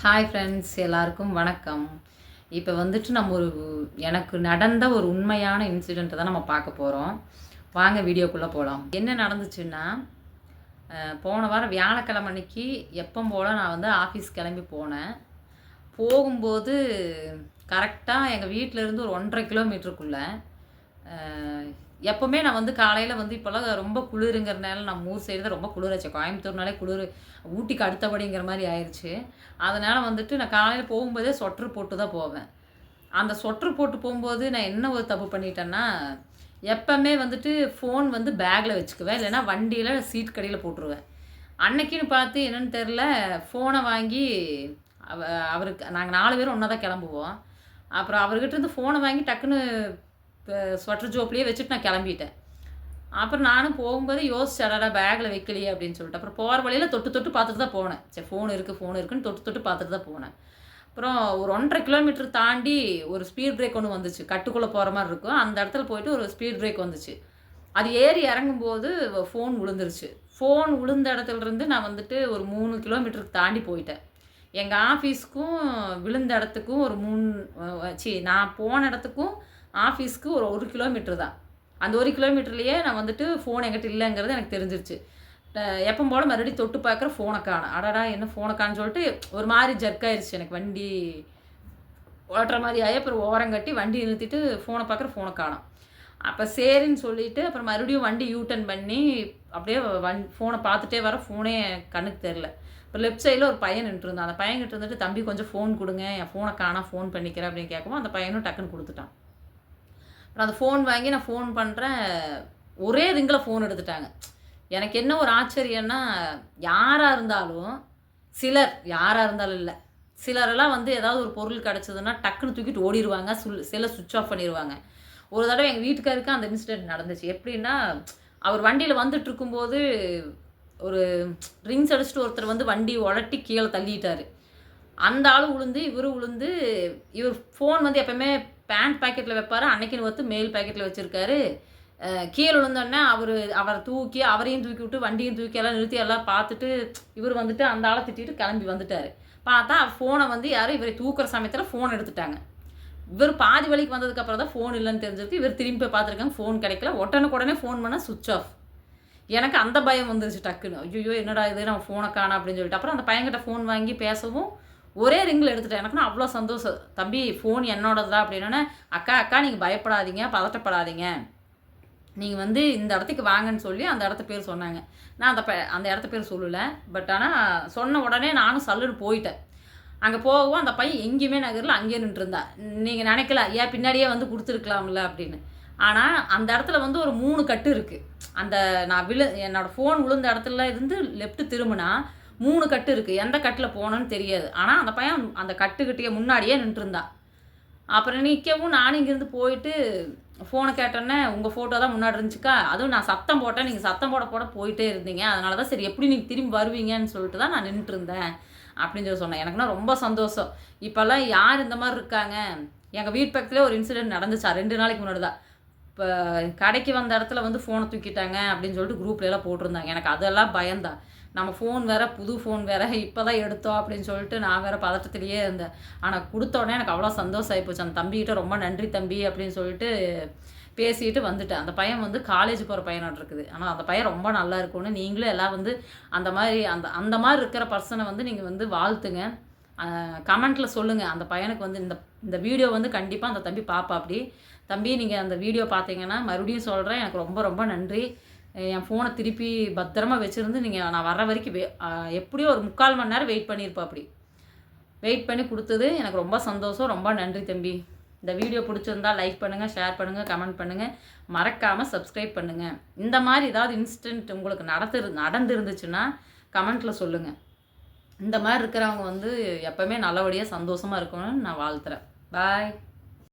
Hi friends எல்லாருக்கும் வணக்கம். இப்போ வந்துட்டு நம்ம ஒரு எனக்கு நடந்த ஒரு உண்மையான இன்சிடெண்ட்டை தான் நம்ம பார்க்க போகிறோம் வாங்க வீடியோக்குள்ளே போகலாம் என்ன நடந்துச்சுன்னா போன வாரம் வியாழக்கிழமை அன்னைக்கு எப்போ போல் நான் வந்து ஆஃபீஸ் கிளம்பி போனேன். போகும்போது கரெக்டாக எங்கள் வீட்டிலேருந்து ஒரு ஒன்றரை கிலோமீட்டருக்குள்ளே எப்போவுமே நான் வந்து காலையில் வந்து இப்போல்லாம் ரொம்ப குளிருங்கிறனால நம்ம ஊர் சைடு தான் ரொம்ப குளிராச்சு கோயம்புத்தூர்னாலே குளிர் ஊட்டிக்கு அடுத்தபடிங்கிற மாதிரி ஆயிடுச்சு அதனால் வந்துட்டு நான் காலையில் போகும்போதே சொட்ரு போட்டு தான் போவேன். அந்த சொட்ரு போட்டு போகும்போது நான் என்ன ஒரு தப்பு பண்ணிட்டேன்னா எப்போவுமே வந்துட்டு ஃபோன் வந்து பேக்கில் வச்சுக்குவேன். இல்லைன்னா வண்டியில் சீட் கடையில் போட்டுருவேன். அன்னைக்குன்னு பார்த்து என்னென்னு தெரில ஃபோனை வாங்கி அவ அவருக்கு நாங்கள் நாலு பேரும் ஒன்றா தான் கிளம்புவோம். அப்புறம் அவர்கிட்ட இருந்து ஃபோனை வாங்கி டக்குன்னு ஸ்வெட்டர் ஜோப்லேயே வச்சுட்டு நான் கிளம்பிட்டேன். அப்புறம் நானும் போகும்போது யோசிச்சடா பேக்கில் வைக்கலையே அப்படின்னு சொல்லிட்டு அப்புறம் போகிற வழியில் தொட்டு தொட்டு பார்த்துட்டு தான் போனேன். சரி ஃபோன் இருக்குது ஃபோன் இருக்குன்னு தொட்டு தொட்டு பார்த்துட்டு தான் போனேன். அப்புறம் ஒரு ஒன்றரை கிலோமீட்டர் தாண்டி ஒரு ஸ்பீட் பிரேக் ஒன்று வந்துச்சு. கட்டுக்குள்ளே போகிற மாதிரி இருக்கும். அந்த இடத்துல போயிட்டு ஒரு ஸ்பீட் பிரேக் வந்துச்சு. அது ஏறி இறங்கும்போது ஃபோன் விழுந்துருச்சு ஃபோன் விழுந்த இடத்துலருந்து நான் வந்துட்டு ஒரு மூணு கிலோமீட்டருக்கு தாண்டி போயிட்டேன். எங்கள் ஆஃபீஸ்க்கும் விழுந்த இடத்துக்கும் ஒரு மூணு சி நான் போன இடத்துக்கும் ஆஃபீஸ்க்கு ஒரு ஒரு கிலோமீட்டர் தான். அந்த ஒரு கிலோமீட்டர்லேயே நான் வந்துட்டு ஃபோன் என்கிட்ட இல்லைங்கிறது எனக்கு தெரிஞ்சிருச்சு. எப்போ போல மறுபடியும் தொட்டு பார்க்குற ஃபோனை காணும். அடடா என்ன ஃபோனை காணுன்னு சொல்லிட்டு ஒரு மாதிரி ஜர்க் ஆயிருச்சு எனக்கு. வண்டி ஓட்டுற மாதிரி ஆகி அப்புறம் ஓரம் கட்டி வண்டி நிறுத்திட்டு ஃபோனை பார்க்குற ஃபோனை காணும். அப்போ சரின்னு சொல்லிட்டு அப்புறம் மறுபடியும் வண்டி யூட்டர்ன் பண்ணி அப்படியே வண் ஃபோனை பார்த்துட்டே வர ஃபோனே கண்ணுக்கு தெரில இப்போ லெஃப்ட் சைடில் ஒரு பையன் நின்றுருந்தான் அந்த பையன் கிட்ட இருந்துட்டு தம்பி கொஞ்சம் ஃபோன் கொடுங்க. என் ஃபோனை காணா ஃபோன் பண்ணிக்கிறேன் அப்படின்னு கேட்கவும் அந்த பையனும் டக்குன்னு கொடுத்துட்டான். அப்புறம் அந்த ஃபோன் வாங்கி நான் ஃபோன் பண்ணுறேன் ஒரே ரிங்கில் ஃபோன் எடுத்துட்டாங்க. எனக்கு என்ன ஒரு ஆச்சரியன்னா யாராக இருந்தாலும் சிலர் யாராக இருந்தாலும் இல்லை. சிலரெல்லாம் வந்து ஏதாவது ஒரு பொருள் கிடச்சதுன்னா டக்குன்னு தூக்கிட்டு ஓடிடுவாங்க சுல் சில சுவிட்ச் ஆஃப் பண்ணிடுவாங்க ஒரு தடவை எங்கள் வீட்டுக்காருக்கு அந்த இன்சிடென்ட் நடந்துச்சு. எப்படின்னா அவர் வண்டியில் வந்துட்டு இருக்கும்போது ஒரு ரிங்ஸ் அடிச்சுட்டு ஒருத்தர் வந்து வண்டி உலட்டி கீழே தள்ளிட்டார். அந்த ஆள் உளுந்து இவர் உளுந்து இவர் ஃபோன் வந்து எப்போயுமே பேண்ட் பாக்கெட்டில் வைப்பார். அன்னைக்குன்னு ஒத்து மேல் பாக்கெட்டில் வச்சுருக்காரு. கீழே விழுந்தோடனே அவர் அவரை தூக்கி அவரையும் தூக்கி விட்டு வண்டியும் தூக்கி எல்லாம் நிறுத்தி எல்லாம் பார்த்துட்டு இவர் வந்துட்டு அந்த ஆளை திட்டிட்டு கிளம்பி வந்துட்டார். பார்த்தா ஃபோனை வந்து யாரும் இவரை தூக்குற சமயத்தில் ஃபோன் எடுத்துட்டாங்க. இவர் பாதி வழிக்கு வந்ததுக்கப்புறம் தான் ஃபோன் இல்லைன்னு தெரிஞ்சிருக்கு. இவர் திரும்பி போய் பார்த்துருக்காங்க. ஃபோன் கிடைக்கல. உடனுக்கு உடனே ஃபோன் பண்ணால் சுவிச் ஆஃப் எனக்கு அந்த பயம் வந்துருச்சு டக்குன்னு. ஐயோ என்னடா இது? நம்ம ஃபோனை காணா அப்படின்னு சொல்லிட்டு. அப்புறம் அந்த பையன்கிட்ட ஃபோன் வாங்கி பேசவும் ஒரே ரிங்கில் எடுத்துட்டேன். எனக்குன்னா அவ்வளோ சந்தோஷம். தம்பி ஃபோன் என்னோடதா அப்படின்னோடனே அக்கா அக்கா நீங்கள் பயப்படாதீங்க பதட்டப்படாதீங்க. நீங்கள் வந்து இந்த இடத்துக்கு வாங்கன்னு சொல்லி அந்த இடத்த பேர் சொன்னாங்க. நான் அந்த ப அந்த இடத்த பேர் சொல்லலை. பட் ஆனால் சொன்ன உடனே நானும் சல்லுன்னு போயிட்டேன். அங்கே போகவும் அந்த பையன் எங்கேயுமே நகரில் அங்கேயே நின்றுருந்தா. நீங்கள் நினைக்கல ஏன் பின்னாடியே வந்து கொடுத்துருக்கலாம்ல அப்படின்னு. ஆனால் அந்த இடத்துல வந்து ஒரு மூணு கட்டு இருக்குது அந்த நான் விழு என்னோடய ஃபோன் விழுந்த இடத்துல இருந்து லெஃப்ட்டு திரும்பினா மூணு கட்டு இருக்குது எந்த கட்டில் போகணும்னு தெரியாது. ஆனால் அந்த பையன் அந்த கட்டுக்கிட்டே முன்னாடியே நின்றுருந்தான் அப்புறம் நிற்கவும் நானும் இங்கேருந்து போயிட்டு ஃபோனை கேட்டோன்னே உங்கள் ஃபோட்டோ தான் முன்னாடி இருந்துச்சுக்கா. அதுவும் நான் சத்தம் போட்டேன். நீங்கள் சத்தம் போட போட போயிட்டே இருந்தீங்க. அதனால தான் சரி எப்படி நீங்கள் திரும்பி வருவீங்கன்னு சொல்லிட்டு தான் நான் நின்றுருந்தேன். அப்படின்னு சொல்லி சொன்னேன். எனக்குன்னா ரொம்ப சந்தோஷம். இப்போல்லாம் யார் இந்த மாதிரி இருக்காங்க? எங்கள் வீட்டு பக்கத்துலேயே ஒரு இன்சிடென்ட் நடந்துச்சா? ரெண்டு நாளைக்கு முன்னாடி தான். இப்போ கடைக்கு வந்த இடத்துல வந்து ஃபோனை தூக்கிட்டாங்க அப்படின்னு சொல்லிட்டு குரூப்ல எல்லாம் போட்டிருந்தாங்க. எனக்கு அதெல்லாம் பயந்தான் நம்ம ஃபோன் வேற புது ஃபோன் வேற இப்போ தான் எடுத்தோம் அப்படின்னு சொல்லிட்டு நான் வேற பதட்டத்திலேயே இருந்தேன். ஆனால் கொடுத்தோடனே எனக்கு அவ்வளோ சந்தோஷம் ஆகிப்போச்சு அந்த தம்பிகிட்ட ரொம்ப நன்றி தம்பி அப்படின்னு சொல்லிட்டு பேசிட்டு வந்துட்டேன். அந்த பையன் வந்து காலேஜ் போகிற பையனாட்டு இருக்குது. ஆனால் அந்த பையன் ரொம்ப நல்லா இருக்கும்னு நீங்களும் எல்லாம் வந்து அந்த மாதிரி அந்த அந்த மாதிரி இருக்கிற பர்சனை வந்து நீங்கள் வந்து வாழ்த்துங்க. கமெண்ட்டில் சொல்லுங்கள் அந்த பையனுக்கு வந்து இந்த இந்த வீடியோ வந்து கண்டிப்பாக அந்த தம்பி பாப்பா அப்படி. தம்பி நீங்கள் அந்த வீடியோ பார்த்தீங்கன்னா மறுபடியும் சொல்கிறேன் எனக்கு ரொம்ப ரொம்ப நன்றி. என் ஃபோனை திருப்பி பத்திரமா வச்சுருந்து நீங்கள் நான் வர்ற வரைக்கும் வெ எப்படியோ ஒரு முக்கால் மணி நேரம் வெயிட் பண்ணியிருப்பா அப்படி. வெயிட் பண்ணி கொடுத்தது எனக்கு ரொம்ப சந்தோஷம் ரொம்ப நன்றி தம்பி. இந்த வீடியோ பிடிச்சிருந்தா லைக் பண்ணுங்கள் ஷேர் பண்ணுங்கள் கமெண்ட் பண்ணுங்கள் மறக்காமல் சப்ஸ்கிரைப் பண்ணுங்கள் இந்த மாதிரி ஏதாவது இன்ஸ்டன்ட் உங்களுக்கு நடத்து நடந்துருந்துச்சுன்னா கமெண்ட்டில் சொல்லுங்கள் இந்த மாதிரி இருக்கிறவங்க வந்து எப்போவுமே நல்லபடியாக சந்தோஷமாக இருக்கணும்னு நான் வாழ்த்துறேன். பாய்